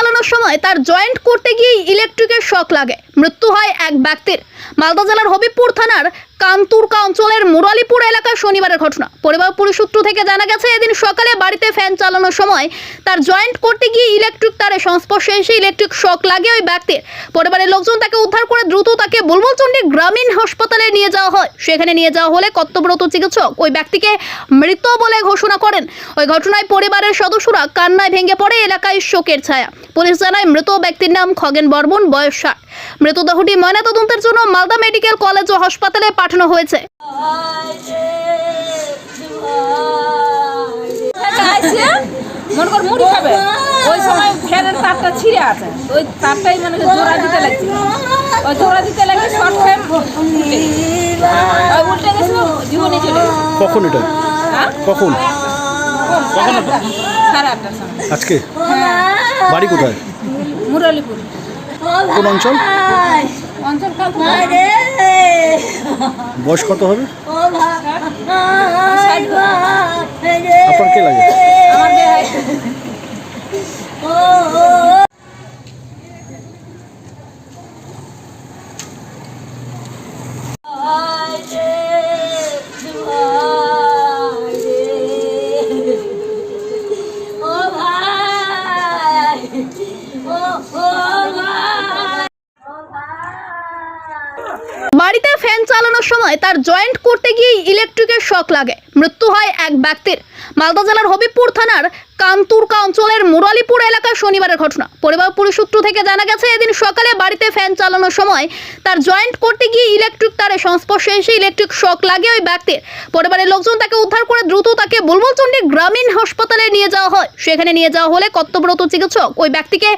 চালানোর সময় তার জয়েন্ট করতে গিয়ে ইলেকট্রিকের শক লাগে। মৃত্যু হয় এক ব্যক্তির। মালদা জেলার হবিবপুর থানার কান্তুরকা অঞ্চলের মুরালিপুর এলাকার শনিবারের ঘটনা। পরিবার পরিসূত্র থেকে জানা গেছে, এদিন সকালে বাড়িতে ফ্যান চালানোর সময় তার জয়েন্ট করতে গিয়ে ইলেকট্রিক তারে সংস্পর্শে এসে ইলেকট্রিক শক লাগে ওই ব্যক্তির পরিবারের লোকজন তাকে উদ্ধার করে দ্রুত তাকে বুলবুলচন্ডী গ্রামীণ হাসপাতালে নিয়ে যাওয়া হয়। সেখানে নিয়ে যাওয়া হলে কর্তব্যরত চিকিৎসক ওই ব্যক্তিকে মৃত বলে ঘোষণা করেন। ওই ঘটনায় পরিবারের সদস্যরা কান্নায় ভেঙে পড়ে এলাকায় শোকের ছায়া। পুলিশ জানায়, মৃত ব্যক্তির নাম খগেন বর্মন, বয়স ষাট। মৃতদেহটি ময়নাতদন্তের জন্য মালদা মেডিকেল কলেজ ও হাসপাতালে পাঠানো হয়েছে। মনে কর মুড়ি খাবে ওই সময় ফ্যানের তারটা ছিঁড়ে আছে ওই তারটাই মানে জোড়া দিতে লাগছে ওই জোড়া দিতে লাগে শর্ট ফ্যান উল্টে গেছিল জীবনে চলে কখন এটা? হ্যাঁ কখন? সাড়ে আটটার সময়। আজকে? বাড়ি কোথায়? মুরালিপুর। কোন অঞ্চল? অঞ্চল কাল বয়স কত হবে? আপনার কে লাগে? বাড়িতে ফ্যান চালানোর সময় তার জয়েন্ট করতে গিয়ে ইলেকট্রিকের শক লাগে। মৃত্যু হয় এক ব্যক্তির। মালদা জেলার হবিবপুর থানার কান্তুরকা অঞ্চলের মুরালিপুর এলাকার শনিবারের ঘটনা। পরিবার পরিসূত্র থেকে জানা গেছে, এদিন সকালে বাড়িতে ফ্যান চালানোর সময় তার জয়েন্ট করতে গিয়ে ইলেকট্রিক তারে সংস্পর্শে এসে ইলেকট্রিক শক লাগে ওই ব্যক্তির। পরিবারের লোকজন তাকে উদ্ধার করে দ্রুত তাকে বুলবুলচন্ডী গ্রামীণ হাসপাতালে নিয়ে যাওয়া হয়। সেখানে নিয়ে যাওয়া হলে কর্তব্যরত চিকিৎসক ওই ব্যক্তিকে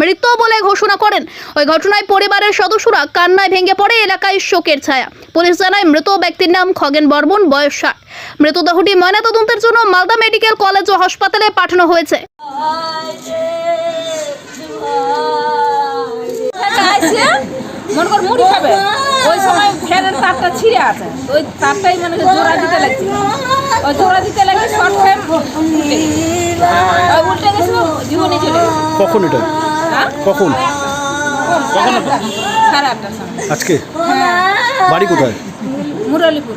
মৃত বলে ঘোষণা করেন। ওই ঘটনায় পরিবারের সদস্যরা কান্নায় ভেঙে পড়ে এলাকায় শোকের ছায়া। পুলিশ জানায়, মৃত ব্যক্তির নাম খগেন বর্মন, বয়স ষাট। মৃতদেহটি ময়নাতদন্তের জন্য মালদা মেডিকেল কলেজ ও হাসপাতালে পাঠানো হয়েছে। মনে কর মুড়ি খাবে ওই সময় ফ্যানের তারটা ছিঁড়ে আছে ওই তারটাই মানে জোড়া দিতে লাগছে ওই জোড়া দিতে লাগে শর্ট ফ্যান উল্টে গেছিল জীবনে চলে কখন এটা? হ্যাঁ কখন? সাড়ে আটটার সময়। আজকে? বাড়ি কোথায়? মুরালিপুর।